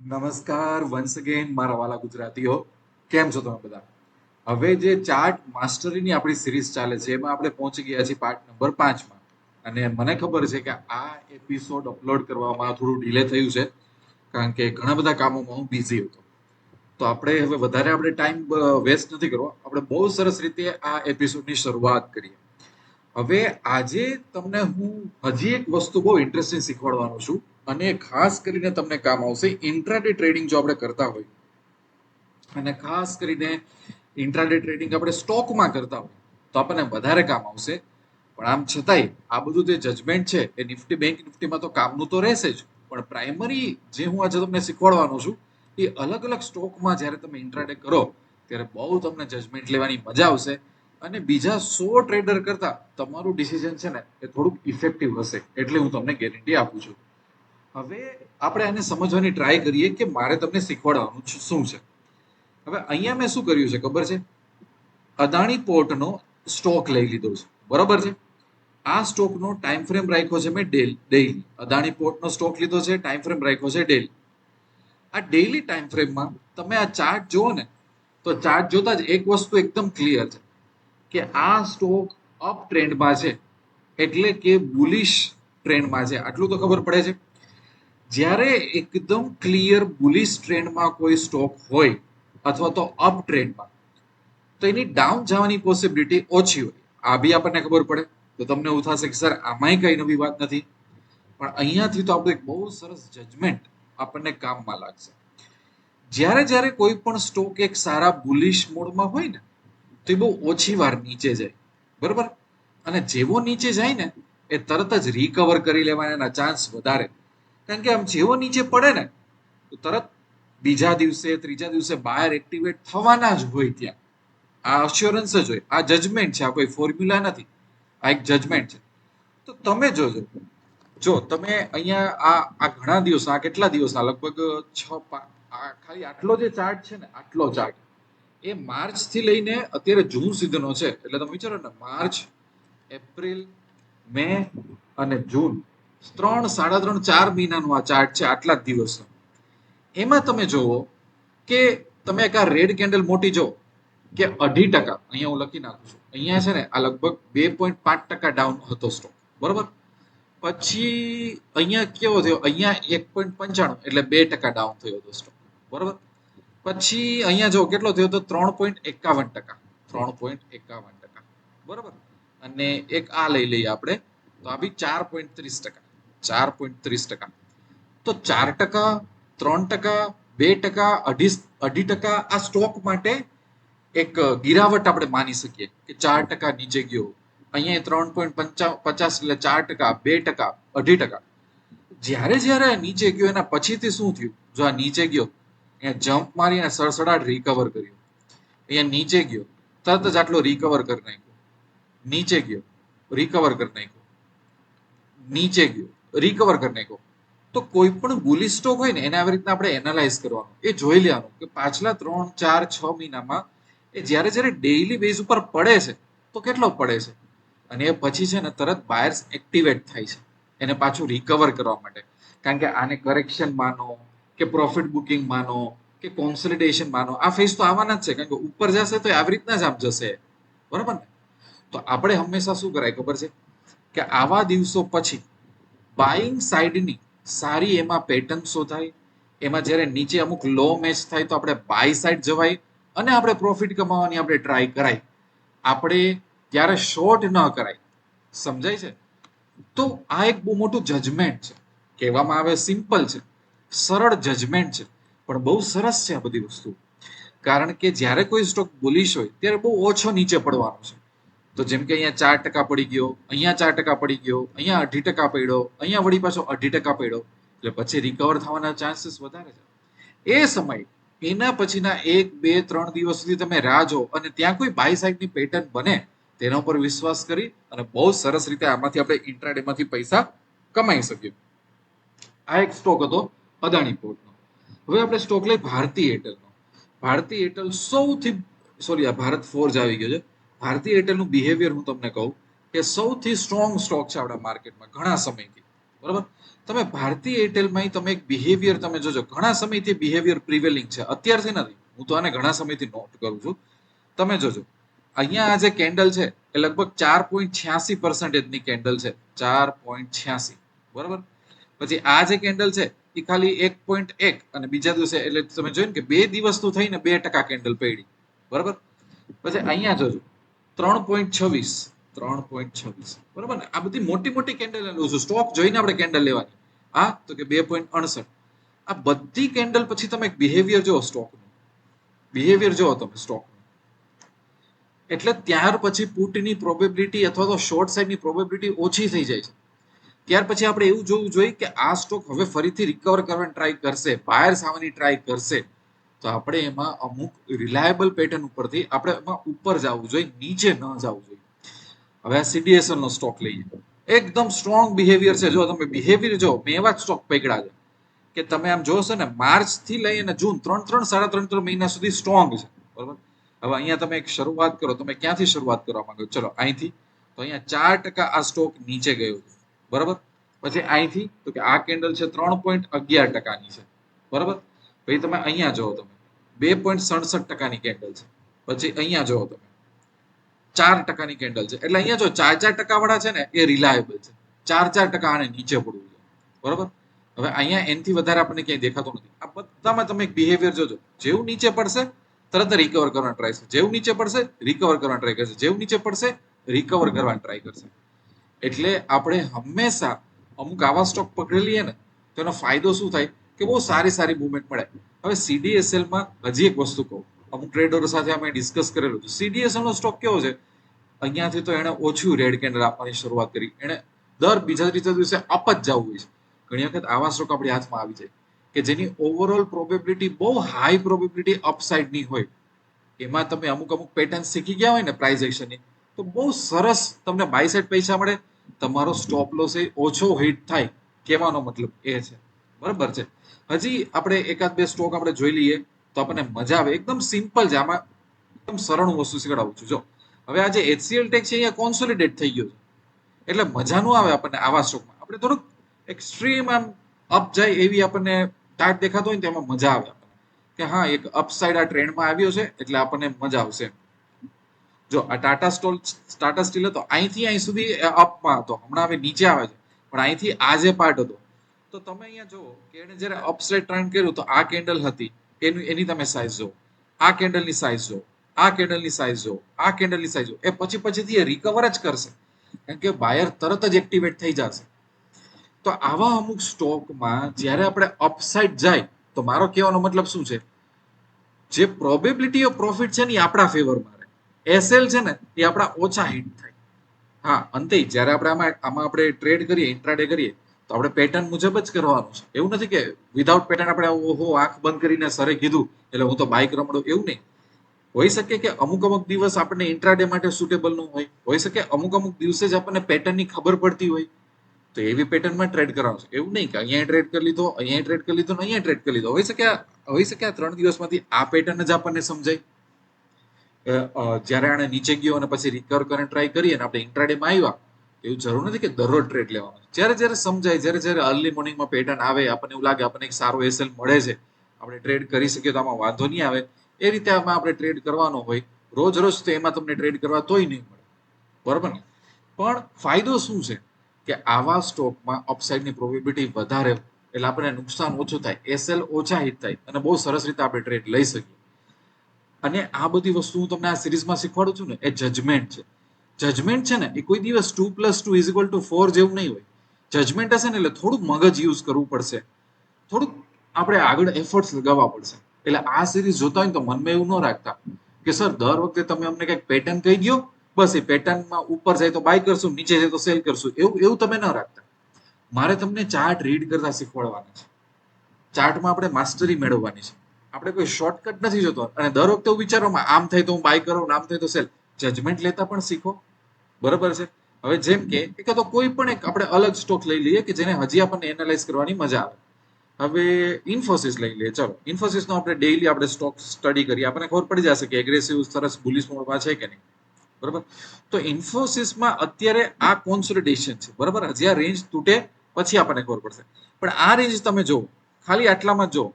નમસ્કાર once again મારા વાલા ગુજરાતીઓ, કેમ છો તમે બધા? હવે જે ચાર્ટ માસ્ટરીની આપણી સિરીઝ ચાલે છે, એમાં આપણે પહોંચી ગયા છીએ પાર્ટ નંબર પાંચમાં. અને મને ખબર છે કે આ એપિસોડ અપલોડ કરવામાં થોડું ડિલે થયું છે, કારણ કે ઘણા બધા કામોમાં હું બિઝી હતો. તો આપણે હવે વધારે આપણે ટાઈમ વેસ્ટ નથી કરવો. આપણે બહુ સરસ રીતે આ એપિસોડની શરૂઆત કરીએ. હવે આજે તમને હું હજી એક વસ્તુ બહુ ઇન્ટરેસ્ટિંગ શીખવાડવાનો છું. અને ખાસ કરીને તમને કામ આવશે ઇન્ટ્રાડે ટ્રેડિંગ જો આપણે કરતા હોય. અને ખાસ કરીને ઇન્ટ્રાડે ટ્રેડિંગ આપણે સ્ટોકમાં કરતા હોય, તો આપણને વધારે કામ આવશે. પણ આમ છતાંય, આ બધું જે જજમેન્ટ છે, એ નિફ્ટી બેંક નિફ્ટીમાં તો કામનું તો રહેશે જ. પણ પ્રાઇમરી જે હું આજે તમને શીખવાડવાનો છું, એ અલગ અલગ સ્ટોકમાં જ્યારે તમે ઇન્ટ્રાડે કરો, ત્યારે બહુ તમને જજમેન્ટ લેવાની મજા આવશે. અને બીજા સો ટ્રેડર કરતાં તમારું ડિસિઝન છે ને, એ થોડુંક ઇફેક્ટિવ હશે. એટલે હું તમને ગેરંટી આપું છું. હવે આપણે આને સમજવાની ટ્રાય કરીએ કે મારે તમને શીખવાડવાનું શું છે? હવે અહીંયા મેં શું કર્યું છે, ખબર છે? અદાણી પોર્ટનો સ્ટોક લઈ લીધો છે, બરોબર છે? આ સ્ટોકનો ટાઈમ ફ્રેમ રાખ્યો છે મેં ડેઈલી. અદાણી પોર્ટનો સ્ટોક લીધો છે ટાઈમ ફ્રેમ રાખ્યો છે ડેલી આ ડેઇલી ટાઈમ ફ્રેમમાં તમે આ ચાર્ટ જુઓ ને, તો ચાર્ટ જોતા જ એક વસ્તુ એકદમ ક્લિયર છે, કે આ સ્ટોક અપ ટ્રેન્ડમાં છે, એટલે કે બુલિશ ટ્રેન્ડમાં છે. આટલું તો ખબર પડે છે. જ્યારે એકદમ ક્લિયર બુલિશ ટ્રેન્ડમાં કોઈ સ્ટોક હોય અથવા તો અપ ટ્રેન્ડમાં તો એની ડાઉન જવાની પોસિબિલિટી ઓછી હોય. આ બી આપણને ખબર પડે. તો તમને એવું થશે કે, સર, આમાંય કઈ નવી વાત નથી. પણ અહીંયાથી તો આપણું એક બહુ સરસ જજમેન્ટ આપણને કામમાં લાગશે. જ્યારે જ્યારે કોઈ પણ સ્ટોક એક સારા બુલિશ મોડમાં હોય ને, તો એ બહુ ઓછી વાર નીચે જાય. બરોબર? અને જેવો નીચે જાય ને, એ તરત જ રિકવર કરી લેવાના ચાન્સ વધારે. કારણ કે આમ જેવો નીચે પડે ને, તો તરત બીજા દિવસે, ત્રીજા દિવસે બાયર એક્ટિવેટ થવાના જ હોય ત્યાં. આ અશ્યોરન્સ જ હોય. આ જજમેન્ટ છે. આ કોઈ ફોર્મ્યુલા નથી. આ એક જજમેન્ટ છે. તો તમે જોજો. જો તમે અહીંયા આ આ ઘણા દિવસ, આ કેટલા દિવસ, આ લગભગ છ આ ખાલી આટલો જે ચાર્ટ છે ને, આટલો ચાર્ટ એ માર્ચથી લઈને અત્યારે જૂન સુધીનો છે. એટલે તમે વિચારો ને, માર્ચ, એપ્રિલ, મે અને જૂન ત્રણ, સાડા ત્રણ, ચાર મહિનાનો આ ચાર્ટ છે આટલા જ દિવસનો એમાં તમે જુઓ કે તમે એક આ રેડ કેન્ડલ મોટી જો કે અઢી ટકા, અહીંયા હું લખી નાખું છું, અહીંયા છે ને આ લગભગ બે પોઈન્ટ પાંચ ટકા ડાઉન હતો સ્ટોક બરોબર? પછી અહીંયા કેવો થયો? અહીંયા એક પોઈન્ટ પંચાણું, એટલે બે ટકા ડાઉન થયો હતો સ્ટોક બરોબર? પછી અહીંયા જો કેટલો થયો તો ત્રણ પોઈન્ટ એકાવન ટકા, ત્રણ પોઈન્ટ એકાવન ટકા, બરોબર? અને એક આ લઈ લઈએ આપણે, તો આ બી ચાર પોઈન્ટ ત્રીસ ટકા. ચાર પોઈન્ટ ત્રીસ ટકા. તો ચાર ટકા, ત્રણ ટકા, બે ટકા, અઢી અઢી ટકા આ સ્ટોક માટે એક ગિરાવટ આપણે માની શકીએ કે ચાર ટકા નીચે ગયો. અહીંયા ત્રણ પોઈન્ટ પચાસ એટલે ચાર ટકા, બે ટકા, અઢી ટકા. જ્યારે જ્યારે નીચે ગયો એના પછીથી શું થયું? જો આ નીચે ગયો, અહીંયા જમ્પ મારી અને સડસડાટ રિકવર કર્યો. અહીંયા નીચે ગયો, તરત જ આટલો રિકવર કરી નાખ્યો. નીચે ગયો રિકવર કરી નાખ્યો. નીચે ગયો. રિકવર કરને કો તો કોઈ પણ બુલી સ્ટોક હોય ને, એને આવી રીતના આપણે એનાલાઇઝ કરવાનું. એ જોઈ લેવાનું કે પાછલા ત્રણ, ચાર, છ મહિનામાં એ જ્યારે જ્યારે ડેઈલી બેઝ ઉપર પડે છે, તો કેટલો પડે છે? અને એ પછી છે ને તરત બાયર્સ એક્ટિવેટ થાય છે, એને પાછું રિકવર કરવા માટે. કારણ કે આને કરેક્શન માનો, કે પ્રોફિટ બુકિંગ માનો, કે કોન્સોલિડેશન માનો, આ ફેઝ તો આવવાના જ છે, કારણ કે ઉપર જશે તો આવી રીતના જ આમ જશે. બરાબર ને? તો આપણે હંમેશા શું કરાય ખબર છે? કે આવા દિવસો પછી બાઇંગ સાઈડની સારી એમાં પેટર્ન શોધાય. એમાં જ્યારે નીચે અમુક લો મેચ થાય તો આપણે બાય સાઈડ જવાય અને આપણે પ્રોફિટ કમાવાની આપણે ટ્રાય કરાય. આપણે ત્યારે શોર્ટ ન કરાય. સમજાય છે? તો આ એક બહુ મોટું જજમેન્ટ છે. કહેવામાં આવે સિમ્પલ છે. સરળ જજમેન્ટ છે. પણ બહુ સરસ છે આ બધી વસ્તુ. કારણ કે જ્યારે કોઈ સ્ટોક બુલિશ હોય, ત્યારે બહુ ઓછો નીચે પડવાનો છે. તો જેમ કે અહીંયા ચાર ટકા પડી ગયો, અહીંયા ચાર ટકા પડી ગયો, અહીંયા અઢી ટકા પડ્યો, અહીંયા વળી પાછો અઢી ટકા પડ્યો. એટલે પછી રિકવર થવાના ચાન્સીસ વધારે છે. એ સમય એના પછીના એક, બે, ત્રણ દિવસ સુધી તમે રાહ જો અને ત્યાં કોઈ બાય સાઈડની પેટર્ન બને, તેના ઉપર વિશ્વાસ કરી અને બહુ સરસ રીતે આમાંથી આપણે ઇન્ટ્રાડેમાંથી પૈસા કમાઈ શકીએ. આ એક સ્ટોક હતો અદાણી પોર્ટનો. હવે આપણે સ્ટોક લઈ ભારતી એરટેલનો. ભારતી એરટેલ સૌથી સોરી આ ભારત ફોર્જ આવી ગયો છે. ભારતીય એરટેલનું બિહેવિયર હું તમને કહું કે સૌથી સ્ટ્રોંગ સ્ટોક છે આપણા માર્કેટમાં ઘણા સમયથી. બરાબર? તમે ભારતીય એરટેલમાં તમે એક બિહેવિયર તમે જોજો. ઘણા સમયથી બિહેવિયર પ્રિવેલિંગ છે. અત્યારથી નથી. હું તો આને ઘણા સમયથી નોટ કરું છું. તમે જોજો. અહીંયા આ જે કેન્ડલ છે એ લગભગ ચાર પોઈન્ટ છ્યાસી પર્સન્ટેજની કેન્ડલ છે. ચાર પોઈન્ટ છ્યાસી. બરાબર? પછી આ જે કેન્ડલ છે એ ખાલી એક પોઈન્ટ એક અને બીજા દિવસે એટલે તમે જોયું કે બે દિવસ તો થઈને બે ટકા કેન્ડલ પડી. બરાબર? પછી અહીંયા જોજો. ત્રણ પોઈન્ટ છવ્વીસ. ત્રણ પોઈન્ટ છવ્વીસ. બરાબર ને? આ બધી મોટી મોટી કેન્ડલ લઉં છું. સ્ટોક જોઈને આપણે કેન્ડલ લેવાની. હા, તો કે બે પોઈન્ટ અડસઠ. આ બધી કેન્ડલ પછી તમે બિહેવિયર જુઓ સ્ટોકનું બિહેવિયર જુઓ તમે સ્ટોક એટલે ત્યાર પછી પુટની પ્રોબેબિલિટી અથવા તો શોર્ટ સાઈડની પ્રોબેબિલિટી ઓછી થઈ જાય છે. ત્યાર પછી આપણે એવું જોવું જોઈએ કે આ સ્ટોક હવે ફરીથી રિકવર કરવાની ટ્રાય કરશે. બાયર આવવાની ટ્રાય કરશે. તો આપણે એમાં અમુક રિલાયબલ પેટર્ન ઉપરથી આપણે એમાં ઉપર જવું જોઈએ, નીચે ન જવું જોઈએ. હવે આ સીડીએસએલ નો સ્ટોક લઈએ. એકદમ સ્ટ્રોંગ બિહેવિયર છે. જો તમે બિહેવિયર જો, મેં એવા સ્ટોક પકડ્યા છે કે તમે આમ જોશો ને માર્ચથી લઈને જૂન, ત્રણ ત્રણ, સાડા ત્રણ ત્રણ મહિના સુધી સ્ટ્રોંગ છે. બરોબર? હવે અહીંયા તમે એક શરૂઆત કરો. તમે ક્યાંથી શરૂઆત કરવા માંગો ચલો, અહીંથી. તો અહીંયા ચાર ટકા આ સ્ટોક નીચે ગયો છે. બરાબર? પછી અહીંથી, તો કે આ કેન્ડલ છે ત્રણ પોઈન્ટ અગિયાર ટકાની છે. બરાબર? પછી તમે અહીંયા જોવો તમે. બે પોઈન્ટ સડસઠ ટકાની કેન્ડલ છે. પછી અહીંયા જુઓ તમે. ચાર ટકાની કેન્ડલ છે. એટલે અહીંયા જો ચાર ચાર ટકા વાળા છે ને, એ રિલાયબલ છે. ચાર ચાર ટકા આને નીચે પડવું છે બરાબર? હવે અહીંયા એનથી વધારે આપણને ક્યાંય દેખાતું નથી. આ બધામાં તમે એક બિહેવિયર જોજો. જેવું નીચે પડશે, તરત રિકવર કરવાનો ટ્રાય કરશે. જેવું નીચે પડશે રિકવર કરવાનો ટ્રાય કરશે. જેવું નીચે પડશે રિકવર કરવાનો ટ્રાય કરશે. એટલે આપણે હંમેશા અમુક આવા સ્ટોક પકડી લઈએ ને, તો એનો ફાયદો શું થાય? કે બહુ સારી સારી મુવમેન્ટ મળે. હવે સીડીએસએલમાં હજી એક વસ્તુ કહું. અમુક ટ્રેડરો સાથે અમે ડિસ્કસ કરેલું હતું. સીડીએસએલનો સ્ટોક કેવો છે? અહીંયાથી તો એને ઓછું રેડ કેન્ડલ આપવાની શરૂઆત કરી. એણે દર બીજા ત્રીજા દિવસે અપ જ જવું હોય છે. ઘણી વખત આવા સ્ટોક આપણી હાથમાં આવી જાય કે જેની ઓવરઓલ પ્રોબેબિલિટી બહુ હાઈ પ્રોબેબિલિટી અપસાઇડની હોય. એમાં તમે અમુક અમુક પેટર્ન શીખી ગયા હોય ને પ્રાઇઝ એક્શનની તો બહુ સરસ તમને બાય સાઈડ પૈસા મળે. તમારો સ્ટોપ લોસ એ ઓછો હિટ થાય. કહેવાનો મતલબ એ છે. બરાબર છે? હજી આપણે એકાદ બે સ્ટોક આપણે જોઈ લઈએ તો આપણને મજા આવે. એકદમ સિમ્પલ છે. આમાં એકદમ સરળ વસ્તુ શીખડાવું છું. જો, હવે આજે એચસીએલ ટેક છે અહીંયા કોન્સોલિડેટ થઈ ગયો છે. એટલે મજા ન આવે આપણને આવા સ્ટોકમાં આપણે થોડુંક એક્સ્ટ્રીમ આમ અપ જાય એવી આપણને ચાર્ટ દેખાતો હોય ને તેમાં મજા આવે કે હા, એક અપસાઇડ આ ટ્રેન્ડમાં આવ્યો છે, એટલે આપણને મજા આવશે. જો, આ ટાટા સ્ટોલ ટાટા સ્ટીલ હતો. અહીંથી અહીં સુધી અપમાં હતો. હમણાં હવે નીચે આવે છે. પણ અહીંથી આ જે પાર્ટ હતો તો તમે અહીંયા જુઓ કે એને જ્યારે અપસાઇડ ટ્રેન્ડ કર્યું તો આ કેન્ડલ હતી. એની એની તમે સાઇઝ જુઓ. આ કેન્ડલની સાઇઝ જુઓ. આ કેન્ડલની સાઇઝ જુઓ. આ કેન્ડલની સાઇઝ જુઓ. એ પછી પછીથી એ રિકવર જ કરશે. કારણ કે બાયર તરત જ એક્ટિવેટ થઈ જશે. તો આવા અમુક સ્ટોકમાં જ્યારે આપણે અપસાઇડ જાય, તો મારો કહેવાનો મતલબ શું છે? જે પ્રોબેબિલિટી ઓફ પ્રોફિટ છે ને એ આપણા ફેવરમાં રહે. એસએલ છે ને, એ આપણા ઓછા હિટ થાય. હા, અંતે જ્યારે આપણે આમાં આમાં આપણે ટ્રેડ કરીએ ઇન્ટ્રાડે કરીએ તો આપણે પેટર્ન મુજબ જ કરવાનું છે. એવું નથી કે વિધાઉટ પેટર્ન આપણે ઓહો આંખ બંધ કરીને સરે કીધું, એટલે હું તો બાઇક રમડો એવું નહીં. હોઈ શકે કે અમુક અમુક દિવસ આપણને ઇન્ટ્રાડે માટે સુટેબલ ન હોય. હોઈ શકે અમુક અમુક દિવસે જ આપણને પેટર્નની ખબર પડતી હોય. તો એવી પેટર્નમાં ટ્રેડ કરવાનું છે. એવું નહીં કે અહીંયા ટ્રેડ કરી લીધો, અહીંયા ટ્રેડ કરી લીધો, અહીંયા ટ્રેડ કરી લીધો. હોઈ શકે હોઈ શકે આ ત્રણ દિવસમાંથી આ પેટર્ન જ આપણને સમજાય. જ્યારે આને નીચે ગયો અને પછી રિકવર કરીને ટ્રાય કરીએ અને આપણે ઇન્ટ્રાડેમાં આવ્યા એવું જરૂર નથી કે દરરોજ ટ્રેડ લેવાનો જ્યારે જ્યારે સમજાય, જ્યારે જ્યારે અર્લી મોર્નિંગમાં પેટર્ન આવે, આપણને એવું લાગે, આપણને એક સારો એસએલ મળે છે, આપણે ટ્રેડ કરી શકીએ તો આમાં વાંધો નહીં આવે. એ રીતે આમાં આપણે ટ્રેડ કરવાનો હોય. રોજ રોજ તો એમાં તમને ટ્રેડ કરવા તોય નહીં મળે. બરાબર ને? પણ ફાયદો શું છે? કે આવા સ્ટોકમાં અપસાઇડની પ્રોબેબિલિટી વધારે એટલે આપણને નુકસાન ઓછું થાય એસએલ ઓછા હિટ થાય, અને બહુ સરસ રીતે આપણે ટ્રેડ લઈ શકીએ. અને આ બધી વસ્તુ હું તમને આ સિરીઝમાં શીખવાડું છું ને, એ જજમેન્ટ છે. જજમેન્ટ છે ને, એ કોઈ દિવસ two plus two is equal to four જેવું નહીં હોય. જજમેન્ટ હશે ને એટલે થોડુંક મગજ યુઝ કરવું પડશે. થોડુંક આપણે આગળ એફર્ટ્સ લગાવવા પડશે. એટલે આ સિરીઝ જોતા હોય તો મનમાં એવું ન રાખતા કે, સર, દર વખતે તમે અમને કંઈક પેટર્ન કહી દો બસ એ પેટર્નમાં ઉપર જાય તો બાય કરશું, નીચે જાય તો સેલ કરશું. એવું એવું તમે ન રાખતા. મારે તમને ચાર્ટ રીડ કરતા શીખવાડવાના છે. ચાર્ટમાં આપણે માસ્ટરી મેળવવાની છે. આપણે કોઈ શોર્ટકટ નથી જોતો. અને દર વખતે વિચારોમાં આમ થાય તો હું બાય કરું આમ થાય તો સેલ જજમેન્ટ લેતા પણ શીખો. બરાબર છે? હવે જેમ કે, એક તો કોઈ પણ એક આપણે અલગ સ્ટોક લઈ લઈએ કે જેને હજી આપણને એનાલાઇઝ કરવાની મજા આવે. હવે ઇન્ફોસિસ લઈ લઈએ. ચલો ઇન્ફોસિસનો આપણે ડેઈલી આપણે સ્ટોક સ્ટડી કરીએ. આપણને ખબર પડી જશે કે એગ્રેસિવ સરસ બુલિશ મોડમાં છે કે નહીં. બરાબર? તો ઇન્ફોસિસમાં અત્યારે આ કોન્સોલિડેશન છે. બરાબર? હજી આ રેન્જ તૂટે પછી આપણને ખબર પડશે. પણ આ રેન્જ તમે જુઓ. ખાલી આટલામાં જુઓ.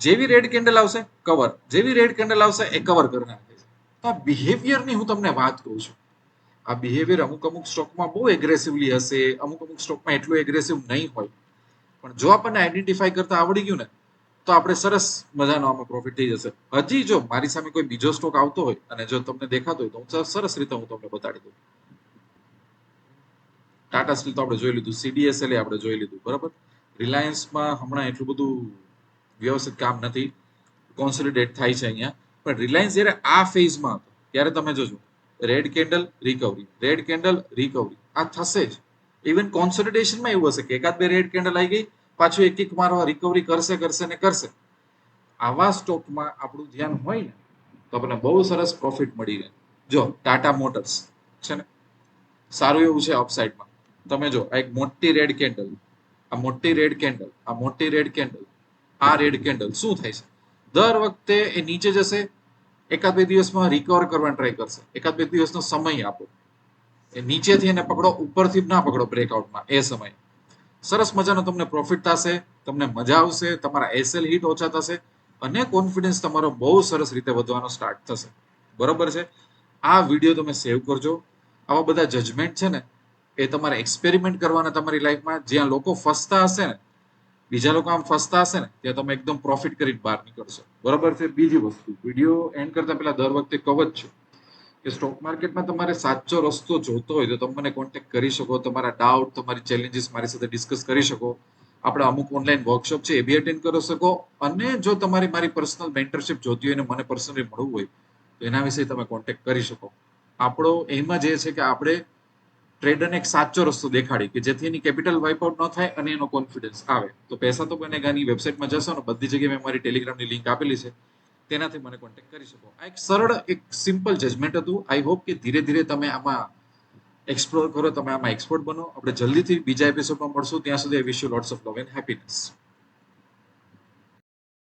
જેવી રેડ કેન્ડલ આવશે કવર જેવી રેડ કેન્ડલ આવશે, એ કવર કરી નાખે છે તો આ બિહેવિયરની હું તમને વાત કહું છું. આ બિહેવિયર અમુક અમુક સ્ટોકમાં બહુ એગ્રેસિવલી હશે, અમુક અમુક સ્ટોકમાં એટલું એગ્રેસિવ નહીં હોય. પણ જો આપણને આઈડેન્ટિફાઈ કરતા આવડી ગયું ને, તો આપણે સરસ મજાનો આમાં પ્રોફિટ થઈ જશે. હજી જો મારી સામે કોઈ બીજો સ્ટોક આવતો હોય અને જો તમને દેખાતો હોય તો હું સરસ રીતે હું તમને બતાડી દઉં. ટાટા સ્ટીલ તો આપણે જોઈ લીધું સીડીએસએલ આપણે જોઈ લીધું, બરાબર? રિલાયન્સમાં હમણાં એટલું બધું વ્યવસ્થિત કામ નથી. કોન્સોલિડેટ થાય છે અહીંયા. પણ રિલાયન્સ જ્યારે આ ફેઝમાં હતો, ત્યારે તમે જોજો red candle recovery red candle recovery આ થશે જ. ઇવન કોન્સોલિડેશનમાં એવું હશે કે એકાદ બે રેડ કેન્ડલ આવી ગઈ, પાછું એક એક મારવા રિકવરી કરશે કરશે ને કરશે. આવા સ્ટોકમાં આપણું ધ્યાન હોય ને, તો આપણને બહુ સરસ પ્રોફિટ મળી રહે. જો ટાટા મોટર્સ છે ને, સારું એવું છે અપસાઇડમાં તમે જો, આ એક મોટી રેડ કેન્ડલ આ મોટી રેડ કેન્ડલ આ મોટી રેડ કેન્ડલ આ રેડ કેન્ડલ શું થાય છે? દર વખતે એ નીચે જશે, એકાદ બે દિવસમાં રિકવર કરવાનો ટ્રાય કરશે. એકાદ બે દિવસનો સમય આપો. એ નીચેથી એને પકડો, ઉપરથી ના પકડો બ્રેકઆઉટમાં એ સમય. સરસ મજાનો તમને પ્રોફિટ થશે, તમને મજા આવશે, તમારા એસએલ હિટ ઓછા થશે અને કોન્ફિડન્સ તમારો બહુ સરસ રીતે વધવાનો સ્ટાર્ટ થશે. બરોબર છે? આ વીડિયો તમે સેવ કરજો. આવા બધા જજમેન્ટ છે ને, એ તમારે એક્સપેરિમેન્ટ કરવાના તમારી લાઈફમાં જ્યાં લોકો ફસતા હશે ને બીજા લોકો આમ ફસતા હશે ને, ત્યાં તમે એકદમ પ્રોફિટ કરીને બહાર નીકળશો. બરોબર છે? બીજી વસ્તુ વીડિયો એન્ડ કરતા પહેલા દર વખતે જ છું કે સ્ટોક માર્કેટમાં તમારે સાચો રસ્તો જોતો હોય તો તમે મને કોન્ટેક્ટ કરી શકો, તમારા ડાઉટ તમારી ચેલેન્જીસ મારી સાથે ડિસ્કસ કરી શકો. આપણે અમુક ઓનલાઈન વર્કશોપ છે, એ બી અટેન્ડ કરી શકો. અને જો તમારી મારી પર્સનલ મેન્ટરશિપ જોતી હોય અને મને પર્સનલી મળવું હોય, તો એના વિશે તમે કોન્ટેક્ટ કરી શકો. આપણો એમ જ એ છે કે આપણે ટ્રેડરને એક સાચો રસ્તો દેખાડી કે જેથી એની કેપિટલ વાઇપઆઉટ ન થાય અને એનો કોન્ફિડન્સ આવે. તો પૈસા તો બનેગાની વેબસાઇટમાં જશો ને બધી જગ્યાએ મેં મારી ટેલિગ્રામની લિંક આપેલી છે. તેનાથી મને કોન્ટેક્ટ કરી શકો. આ એક સરળ, એક સિમ્પલ જજમેન્ટ હતું. આઈ હોપ કે ધીરે ધીરે તમે આમાં એક્સપ્લોર કરો, તમે આમાં એક્સપર્ટ બનો. આપણે જલ્દીથી બીજા એપિસોડમાં મળશું. ત્યાં સુધી I wish you lots of love and happiness